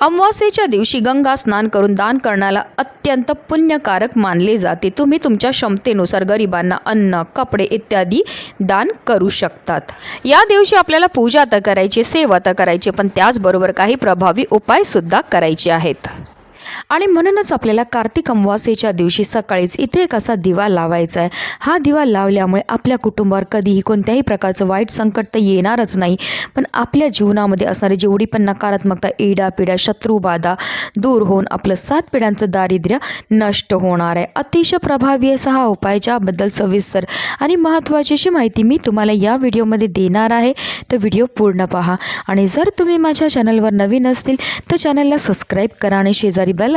अमावास्येच्या दिवशी गंगा स्नान करून दान करण्याला अत्यंत पुण्यकारक मानले जाते. तुम्ही तुमच्या क्षमतेनुसार गरिबांना अन्न कपडे इत्यादी दान करू शकतात. या दिवशी आपल्याला पूजा तर करायची सेवा तर करायची पण त्याचबरोबर काही प्रभावी उपायसुद्धा करायचे आहेत. आणि म्हणूनच आपल्याला कार्तिक अमावास्येच्या दिवशी सकाळीच इथे एक असा दिवा लावायचा आहे. हा दिवा लावल्यामुळे आपल्या कुटुंबावर कधीही कोणत्याही प्रकारचं वाईट संकट तर येणारच नाही. पण आपल्या जीवनामध्ये असणारी जेवढी पण नकारात्मकता एडा पिढ्या शत्रुबाधा दूर होऊन आपलं सात पिढ्यांचं दारिद्र्य नष्ट होणार आहे. अतिशय प्रभावी असा हा उपाय ज्याबद्दल सविस्तर आणि महत्त्वाची अशी माहिती मी तुम्हाला या व्हिडिओमध्ये देणार आहे. तर व्हिडिओ पूर्ण पहा. आणि जर तुम्ही माझ्या चॅनलवर नवीन असतील तर चॅनलला सबस्क्राईब करा आणि शेजारी बेल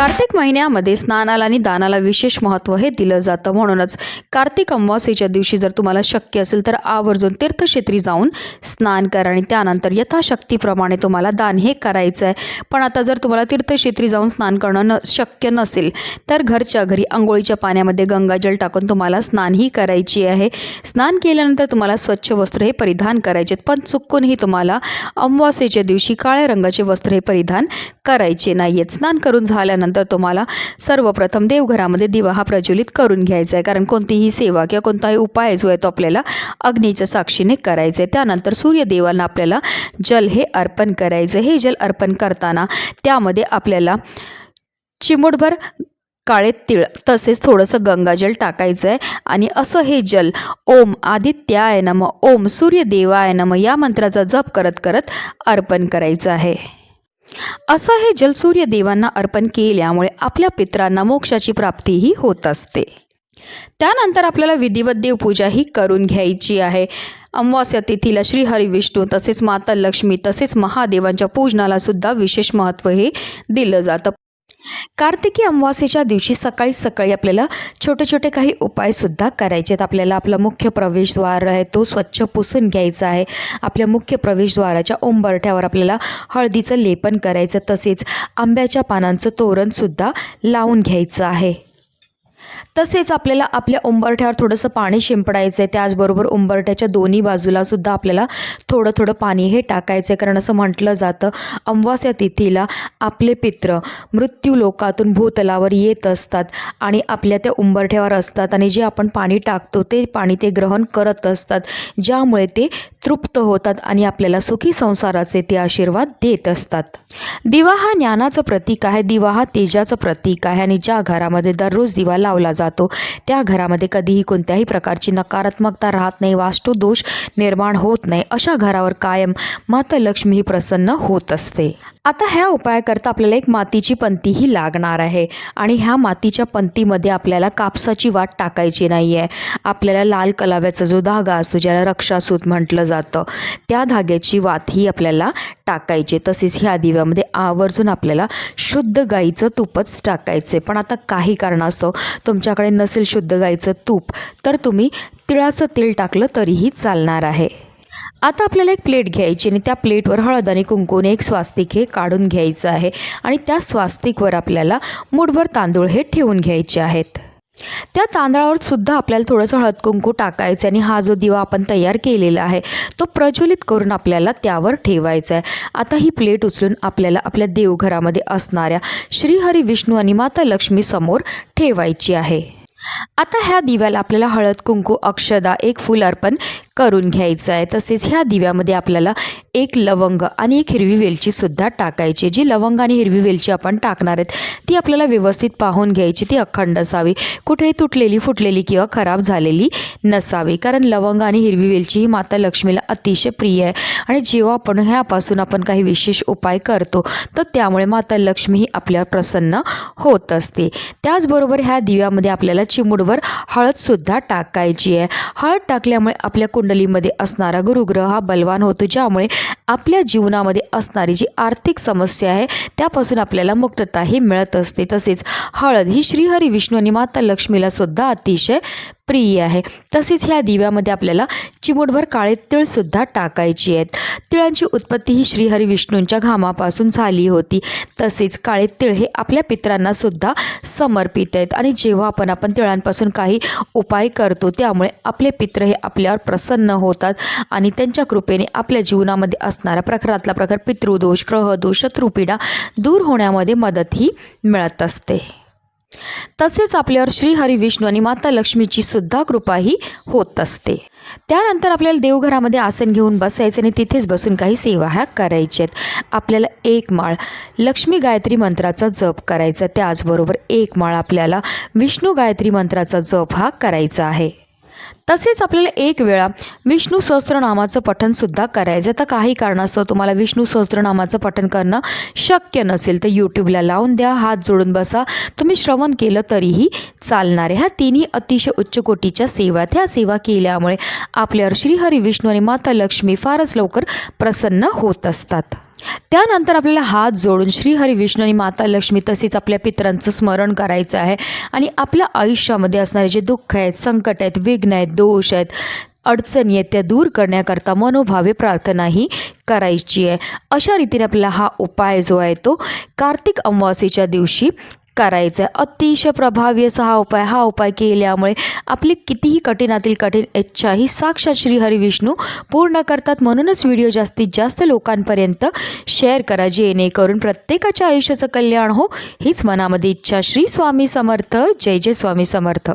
कार्तिक महिन्यामध्ये स्नानाला आणि दानाला विशेष महत्त्व हे दिलं जातं म्हणूनच कार्तिक अमावास्येच्या दिवशी जर तुम्हाला शक्य असेल तर आवर्जून तीर्थक्षेत्री जाऊन स्नान करा आणि त्यानंतर यथाशक्तीप्रमाणे तुम्हाला दान हे करायचं आहे. पण आता जर तुम्हाला तीर्थक्षेत्री जाऊन स्नान करणं न शक्य नसेल तर घरच्या घरी आंघोळीच्या पाण्यामध्ये गंगाजल टाकून तुम्हाला स्नानही करायची आहे. स्नान केल्यानंतर तुम्हाला स्वच्छ वस्त्र हे परिधान करायचे आहेत पण चुकूनही तुम्हाला अमावास्येच्या दिवशी काळ्या रंगाचे वस्त्र हे परिधान करायचे नाही आहेत स्नान करून झाल्यानंतर तुम्हाला सर्वप्रथम देवघरामध्ये दिवा हा प्रज्वलित करून घ्यायचा आहे. कारण कोणतीही सेवा किंवा कोणताही उपाय जो आहे तो आपल्याला अग्नीच्या साक्षीने करायचा आहे. त्यानंतर सूर्यदेवांना आपल्याला जल हे अर्पण करायचं हे जल अर्पण करताना त्यामध्ये आपल्याला चिमूटभर काळे तिळ तसेच थोडंसं गंगाजल टाकायचं आहे. आणि असं हे जल ओम आदित्याय नम ओम सूर्यदेवाय नम या मंत्राचा जप करत करत अर्पण करायचं आहे. असं हे जल सूर्यदेवांना अर्पण केल्यामुळे आपल्या पित्रांना मोक्षाची प्राप्तीही होत असते. त्यानंतर आपल्याला विधिवत देवपूजा ही करून घ्यायची आहे. अमावास्या तिथीला श्रीहरी विष्णू तसेच माता लक्ष्मी तसेच महादेवांच्या पूजनाला सुद्धा विशेष महत्त्व हे दिलं जातं. कार्तिकी अमावास्येच्या दिवशी सकाळी सकाळी आपल्याला छोटे छोटे काही उपायसुद्धा करायचे आहेत. आपल्याला आपला मुख्य प्रवेशद्वार आहे तो स्वच्छ पुसून घ्यायचा आहे. आपल्या मुख्य प्रवेशद्वाराच्या उंबरठ्यावर आपल्याला हळदीचं लेपन करायचं तसेच आंब्याच्या पानांचं तोरणसुद्धा लावून घ्यायचं आहे. तसेच आपल्याला आपल्या उंबरठ्यावर थोडंसं पाणी शिंपडायचं आहे त्याचबरोबर उंबरठ्याच्या दोन्ही बाजूला सुद्धा आपल्याला थोडं थोडं पाणी हे टाकायचं आहे कारण असं म्हटलं जातं अमावास्या तिथीला आपले पित्र मृत्यू लोकातून भूतलावर येत असतात आणि आपल्या त्या उंबरठ्यावर असतात आणि जे आपण पाणी टाकतो ते पाणी ते ग्रहण करत असतात. ज्यामुळे ते तृप्त होतात आणि आपल्याला सुखी संसाराचे ते आशीर्वाद देत असतात. दिवा हा ज्ञानाचं प्रतीक आहे. दिवा हा तेजाचं प्रतीक आहे आणि ज्या घरामध्ये दररोज दिवा लावला केला जातो. त्या घरामध्ये कधीही कोणत्याही प्रकारची नकारात्मकता राहत नाही वास्तुदोष निर्माण होत नाही. अशा घरावर कायम माता लक्ष्मी ही प्रसन्न होत असते. आता ह्या उपायाकरता आपल्याला एक मातीची पंती ही लागणार आहे. आणि ह्या मातीच्या पंतीमध्ये आपल्याला कापसाची वाट टाकायची नाही आहे आपल्याला लाल कलाव्याचा जो धागा असतो ज्याला रक्षासूत म्हटलं जातं त्या धाग्याची वात ही आपल्याला टाकायची. तसेच ह्या दिव्यामध्ये आवर्जून आपल्याला शुद्ध गाईचं तूपच टाकायचे. पण आता काही कारणास्तव तुमच्याकडे नसेल शुद्ध गाईचं तूप तर तुम्ही तिळाचं तेल टाकलं तरीही चालणार आहे. आता आपल्याला एक प्लेट घ्यायची आणि त्या प्लेटवर हळद आणि कुंकूने एक स्वास्तिक हे काढून घ्यायचं आहे. आणि त्या स्वास्तिकवर आपल्याला मुठभर तांदूळ हे ठेवून घ्यायचे आहेत. त्या तांदळावर सुद्धा आपल्याला थोडंसं हळद कुंकू टाकायचं आणि हा जो दिवा आपण तयार केलेला आहे तो प्रज्वलित करून आपल्याला त्यावर ठेवायचा आहे. आता ही प्लेट उचलून आपल्याला आपल्या देवघरामध्ये असणाऱ्या श्रीहरी विष्णू आणि माता लक्ष्मी समोर ठेवायची आहे. आता ह्या दिव्याला आपल्याला हळद कुंकू अक्षदा एक फूल अर्पण करून घ्यायचं आहे. तसेच ह्या दिव्यामध्ये आपल्याला एक लवंग आणि एक हिरवी वेलचीसुद्धा टाकायची जी लवंग आणि हिरवी वेलची आपण टाकणार आहेत ती आपल्याला व्यवस्थित पाहून घ्यायची ती अखंड असावी. कुठेही तुटलेली फुटलेली किंवा खराब झालेली नसावी. कारण लवंग आणि हिरवी वेलची ही माता लक्ष्मीला अतिशय प्रिय आहे. आणि जेव्हा आपण ह्यापासून आपण काही विशेष उपाय करतो तर त्यामुळे माता लक्ष्मी ही आपल्यावर प्रसन्न होत असते. त्याचबरोबर ह्या दिव्यामध्ये आपल्याला चिमुडवर हळदसुद्धा टाकायची आहे. हळद टाकल्यामुळे आपल्या कुंडलीमध्ये असणारा गुरुग्रह हा बलवान होतो ज्यामुळे आपल्या जीवनामध्ये असणारी जी आर्थिक समस्या आहे त्यापासून आपल्याला मुक्तताही मिळत असते. तसेच हळद ही श्रीहरी विष्णू आणि माता लक्ष्मीला सुद्धा अतिशय प्रिय आहे. तसेच ह्या दिव्यामध्ये आपल्याला चिमुटभर काळे तिळसुद्धा टाकायची आहेत. तिळांची उत्पत्ती ही श्रीहरी विष्णूंच्या घामापासून झाली होती. तसेच काळे तिळ हे आपल्या पित्रांना सुद्धा समर्पित आहेत. आणि जेव्हा आपण आपण तिळांपासून काही उपाय करतो त्यामुळे आपले पित्र हे आपल्यावर प्रसन्न होतात आणि त्यांच्या कृपेने आपल्या जीवनामध्ये असणारा प्रखरातला प्रखर पितृदोष ग्रहदोष शत्रुपीडा दूर होण्यामध्ये मदतही मिळत असते. तसेच आपल्यावर श्री हरी विष्णू आणि माता लक्ष्मीची सुद्धा कृपाही होत असते. त्यानंतर आपल्याला देवघरामध्ये आसन घेऊन बसायचं आणि तिथेच बसून काही सेवा ह्या करायच्या आहेत. आपल्याला एक माळ लक्ष्मी गायत्री मंत्राचा जप करायचा त्याचबरोबर एक माळ आपल्याला विष्णू गायत्री मंत्राचा जप हा करायचा आहे. तसेच आपल्याला एक वेळा विष्णू सहस्त्रनामाचं पठणसुद्धा करायचं. तर काही कारणास्तव तुम्हाला विष्णू सहस्त्रनामाचं पठण करणं शक्य नसेल तर यूट्यूबला लावून द्या हात जोडून बसा. तुम्ही श्रवण केलं तरीही चालणार आहे. ह्या तिन्ही अतिशय उच्च कोटीच्या सेवा त्या सेवा केल्यामुळे आपल्यावर श्रीहरी विष्णू आणि माता लक्ष्मी फारच लवकर प्रसन्न होत असतात. त्यानंतर आपल्याला हात जोडून श्री विष्णू आणि माता लक्ष्मी तसेच आपल्या पितरांचं स्मरण करायचं आहे. आणि आपल्या आयुष्यामध्ये असणारे जे दुःख आहेत संकट आहेत विघ्न आहेत दोष आहेत अडचणी आहेत त्या दूर करण्याकरता मनोभावे प्रार्थनाही करायची आहे. अशा रीतीने आपल्याला हा उपाय जो आहे तो कार्तिक अमावास्येच्या दिवशी करायचा आहे अतिशय प्रभावी असा हा उपाय हा उपाय केल्यामुळे आपली कितीही कठीणातील कठीण इच्छा ही साक्षात श्री विष्णू पूर्ण करतात. म्हणूनच व्हिडिओ जास्तीत जास्त लोकांपर्यंत शेअर करा जेणेकरून प्रत्येकाच्या आयुष्याचं कल्याण हो. हीच मनामध्ये इच्छा. श्री स्वामी समर्थ. जय जय स्वामी समर्थ.